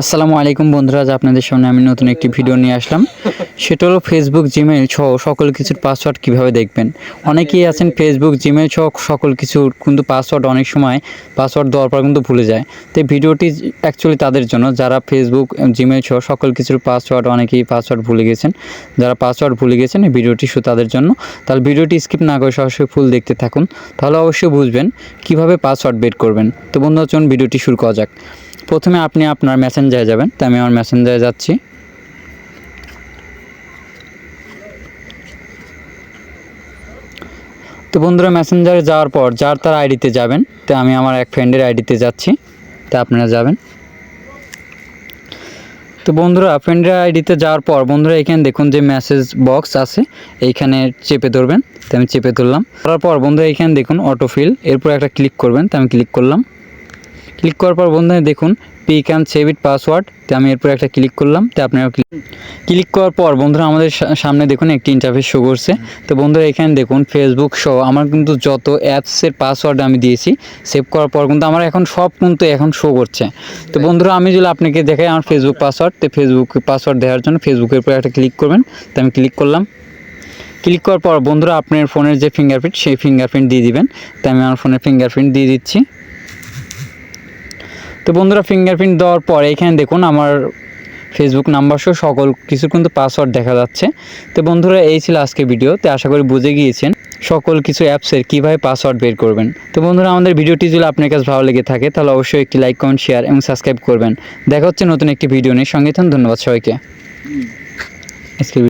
আসসালামু আলাইকুম বন্ধুরা, আজ আপনাদের সামনে আমি নতুন একটি ভিডিও নিয়ে আসলাম। সেটা হলো ফেসবুক জিমেইল সহ সকল কিছুর পাসওয়ার্ড কীভাবে দেখবেন? অনেকেই আছেন ফেসবুক জিমেইল সহ সকল কিছুর কিন্তু পাসওয়ার্ড অনেক সময় পাসওয়ার্ড দেওয়ার পর কিন্তু ভুলে যায়। তো ভিডিওটি অ্যাকচুয়ালি তাদের জন্য, যারা ফেসবুক জিমেইল সহ সকল কিছুর পাসওয়ার্ড অনেকেই পাসওয়ার্ড ভুলে গেছেন। যারা পাসওয়ার্ড ভুলে গেছেন, এই ভিডিওটি শুধু তাদের জন্য। তাহলে ভিডিওটি স্কিপ না করে সরাসরি ফুল দেখতে থাকুন। তাহলে অবশ্যই বুঝবেন কীভাবে পাসওয়ার্ড বের করবেন। তো বন্ধুরা, চলুন ভিডিওটি শুরু করা যাক। প্রথমে আপনি আপনার মেসেঞ্জারে যাবেন। তো আমি আমার মেসেঞ্জারে যাচ্ছি। তো বন্ধুরা মেসেঞ্জারে যাওয়ার পর যার তার আইডিতে যাবেন। তো আমি আমার এক ফ্রেন্ডের আইডিতে যাচ্ছি। তো আপনারা যাবেন। তো বন্ধুরা ফ্রেন্ডের আইডিতে যাওয়ার পর বন্ধুরা, এখানে দেখুন যে মেসেজ বক্স আছে। এইখানে চেপে ধরবেন। তো আমি চেপে ধরলাম। করার পর বন্ধুরা, এখানে দেখুন অটোফিল এরপর একটা ক্লিক করবেন। তো আমি ক্লিক করলাম। ক্লিক করার পর বন্ধুরা দেখুন pick and save it password তো আমি এরপর একটা ক্লিক করলাম, তো আপনারা ক্লিক করার পর বন্ধুরা আমাদের সামনে দেখুন একটি ইন্টারফেস শো করছে। তো বন্ধুরা এখানে দেখুন ফেসবুক সহ আমার কিন্তু যত অ্যাপসের পাসওয়ার্ড আমি দিয়েছি সেভ করার পর কিন্তু আমার এখন সব কিন্তু এখন শো করছে। তো বন্ধুরা আমি যদি আপনাকে দেখাই আমার ফেসবুক পাসওয়ার্ড তো ফেসবুক পাসওয়ার্ড দেওয়ার জন্য ফেসবুকের উপর একটা ক্লিক করবেন, তো আমি ক্লিক করলাম। ক্লিক করার পর বন্ধুরা আপনার ফোনের যে ফিঙ্গারপ্রিন্ট সেই ফিঙ্গারপ্রিন্ট দিয়ে দিবেন, তো আমি আমার ফোনের ফিঙ্গারপ্রিন্ট দিয়ে দিচ্ছি। তো বন্ধুরা ফিঙ্গারপ্রিন্ট দেওয়ার পর এখানে দেখুন আমার ফেসবুক নাম্বার সহ সকল কিছু কিন্তু পাসওয়ার্ড দেখা যাচ্ছে। তো বন্ধুরা এই ছিল আজকে ভিডিও তো আশা করি বুঝে গিয়েছেন সকল কিছু অ্যাপসের কীভাবে পাসওয়ার্ড বের করবেন। তো বন্ধুরা আমাদের ভিডিওটি যদি আপনার কাছে ভালো লেগে থাকে, তাহলে অবশ্যই একটি লাইক কমেন্ট শেয়ার এবং সাবস্ক্রাইব করবেন। দেখা হচ্ছে নতুন একটি ভিডিও নিয়ে। সঙ্গে ধন্যবাদ সবাইকে।